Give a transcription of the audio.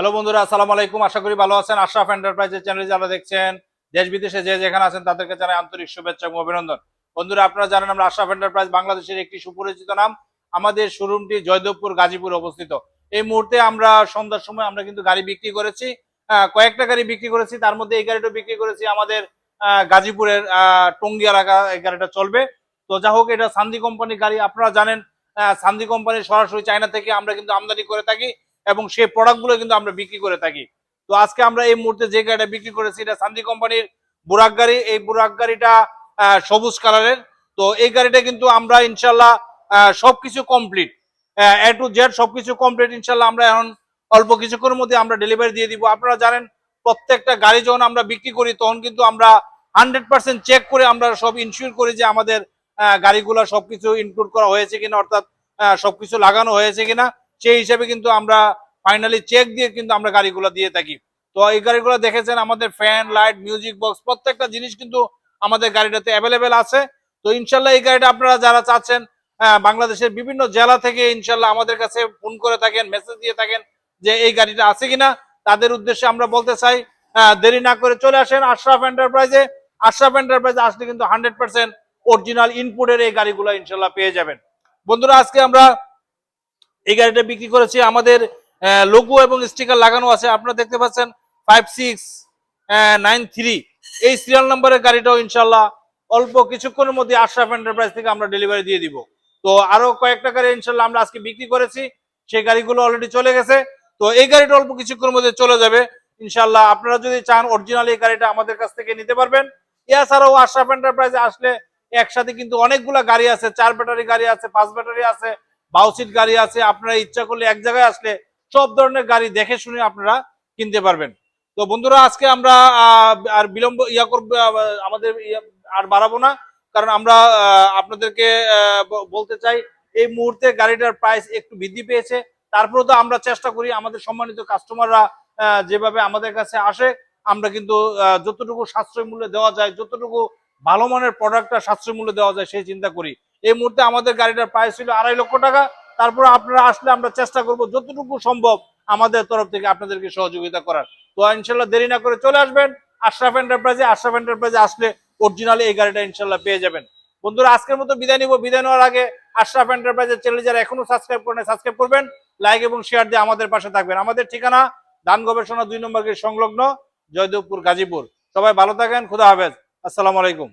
Hello বন্ধুরা, আসসালামু আলাইকুম। আশা করি ভালো আছেন। আশরাফ এন্টারপ্রাইজের চ্যানেলে যারা দেখছেন, দেশ বিদেশে যে যেখানে আছেন, তাদেরকে জানাই আন্তরিক শুভেচ্ছা এবং অভিনন্দন। বন্ধুরা, আপনারা জানেন আমরা আশরাফ এন্টারপ্রাইজ বাংলাদেশের একটি সুপরিচিত নাম। আমাদের শোরুমটি জয়দেবপুর, গাজীপুর অবস্থিত। এই মুহূর্তে আমরা সন্ধ্যার সময় আমরা কিন্তু গাড়ি বিক্রি করেছি। কয়েকটা গাড়ি বিক্রি করেছি। তার মধ্যে এই গাড়িটা বিক্রি করেছি আমাদের গাজীপুরের টঙ্গী এলাকা, এই গাড়িটা চলবে। তো যা হোক, এটা সান্দি কোম্পানির গাড়ি। আপনারা জানেন সান্দি কোম্পানি সরাসরি চায়না থেকে আমরা কিন্তু আমদানি করে থাকি। এবং সেই প্রোডাক্টগুলো কিন্তু আমরা বিক্রি করে থাকি। তো আজকে আমরা এই মুহূর্তে যে গাড়িটা বিক্রি করেছি, এটা সান্দি কোম্পানির বুরাক গাড়ি। এই বুরাক গাড়িটা সবুজ কালারের তো এই গাড়িটা কিন্তু আমরা ইনশাল্লাহ সবকিছু কমপ্লিট এ টু জেড সবকিছু কমপ্লিট ইনশাল্লাহ আমরা এখন অল্প কিছুক্ষণের মধ্যে আমরা ডেলিভারি দিয়ে দিব। আপনারা জানেন, প্রত্যেকটা গাড়ি যখন আমরা বিক্রি করি, তখন কিন্তু আমরা হান্ড্রেড পার্সেন্ট চেক করে আমরা সব ইনশিওর করি যে আমাদের গাড়িগুলো সবকিছু ইনক্লুড করা হয়েছে কিনা, অর্থাৎ সবকিছু লাগানো হয়েছে কিনা। সেই হিসাবে কিন্তু আমরা ফাইনালি চেক দিয়ে কিন্তু আমরা গাড়িগুলো দিয়ে থাকি। তো এই গাড়িগুলো দেখেছেন, আমাদের ফ্যান লাইট মিউজিক বক্স প্রত্যেকটা জিনিস কিন্তু আমাদের গাড়িটাতে অ্যাভেলেবেল আছে। তো ইনশাল্লাহ এই গাড়িটা আপনারা যারা চাচ্ছেন বাংলাদেশের বিভিন্ন জেলা থেকে ইনশাল্লাহ আমাদের কাছে ফোন করে থাকেন মেসেজ দিয়ে থাকেন যে এই গাড়িটা আছে কিনা। তাদের উদ্দেশ্যে আমরা বলতে চাই দেরি না করে চলে আসেন আশরাফ এন্টারপ্রাইজে আশরাফ এন্টারপ্রাইজে আসলে কিন্তু হান্ড্রেড পার্সেন্ট অরিজিনাল ইনপুটের এই গাড়িগুলো ইনশাল্লাহ পেয়ে যাবেন। বন্ধুরা, আজকে আমরা এই গাড়িটা বিক্রি করেছি আমাদের লোগো এবং স্টিকার লাগানো আছে। আপনারা দেখতে পাচ্ছেন ফাইভ সিক্স নাইন থ্রি এই সিরিয়াল নাম্বারের গাড়িটাও ইনশাল্লাহ অল্প কিছুক্ষণের মধ্যে আশরাফ এন্টারপ্রাইজ থেকে আমরা ডেলিভারি দিয়ে দিব। তো আরও কয়েকটা গাড়ি ইনশাল্লাহ আমরা আজকে বিক্রি করেছি। সেই গাড়িগুলো অলরেডি চলে গেছে। তো এই গাড়িটা অল্প কিছুক্ষণের মধ্যে চলে যাবে। ইনশাল্লাহ আপনারা যদি চান অরিজিনাল এই গাড়িটা আমাদের কাছ থেকে নিতে পারবেন। এছাড়াও আশরাফ এন্টারপ্রাইজে আসলে একসাথে কিন্তু অনেকগুলা গাড়ি আছে। চার ব্যাটারি গাড়ি আছে, পাঁচ ব্যাটারি আছে, বাউসিট গাড়ি আছে। আপনারা ইচ্ছা করলে এক জায়গায় আসলে সব ধরনের গাড়ি দেখে শুনে আপনারা কিনতে পারবেন। তো বন্ধুরা, আজকে আমরা আর বিলম্ব ইয়া করব আমাদের আর বাড়াবো না, কারণ আমরা আপনাদেরকে বলতে চাই, এই মুহূর্তে গাড়িটার প্রাইস একটু বৃদ্ধি পেয়েছে। তারপরেও তো আমরা চেষ্টা করি, আমাদের সম্মানিত কাস্টমাররা যেভাবে আমাদের কাছে আসে, আমরা কিন্তু যতটুকু সাশ্রয় মূল্যে দেওয়া যায়, যতটুকু ভালো মানের প্রোডাক্টটা সাশ্রয় মূল্যে দেওয়া যায়, সেই চিন্তা করি। এই মুহূর্তে আমাদের গাড়িটার প্রাইস ছিল আড়াই লক্ষ টাকা তারপর আপনারা আসলে আমরা চেষ্টা করব যতটুকু সম্ভব আমাদের তরফ থেকে আপনাদেরকে সহযোগিতা করার। তো ইনশাল্লাহ দেরি না করে চলে আসবেন। আশরাফ এন্টারপ্রাইজে আশরাফ এন্টারপ্রাইজে আসলে অরিজিনালি এই গাড়িটা ইনশাল্লাহ পেয়ে যাবেন। বন্ধুরা, আজকের মতো বিদায় নিব। বিদায় নেওয়ার আগে আশরাফ এন্টারপ্রাইজের চ্যানেল যারা এখনও সাবস্ক্রাইব করেন সাবস্ক্রাইব করবেন লাইক এবং শেয়ার দিয়ে আমাদের পাশে থাকবেন। আমাদের ঠিকানা দান গবেষণা দুই নম্বর সংলগ্ন জয়দেবপুর গাজীপুর। সবাই ভালো থাকেন, খুদা হাফেজ। আসসালামু আলাইকুম।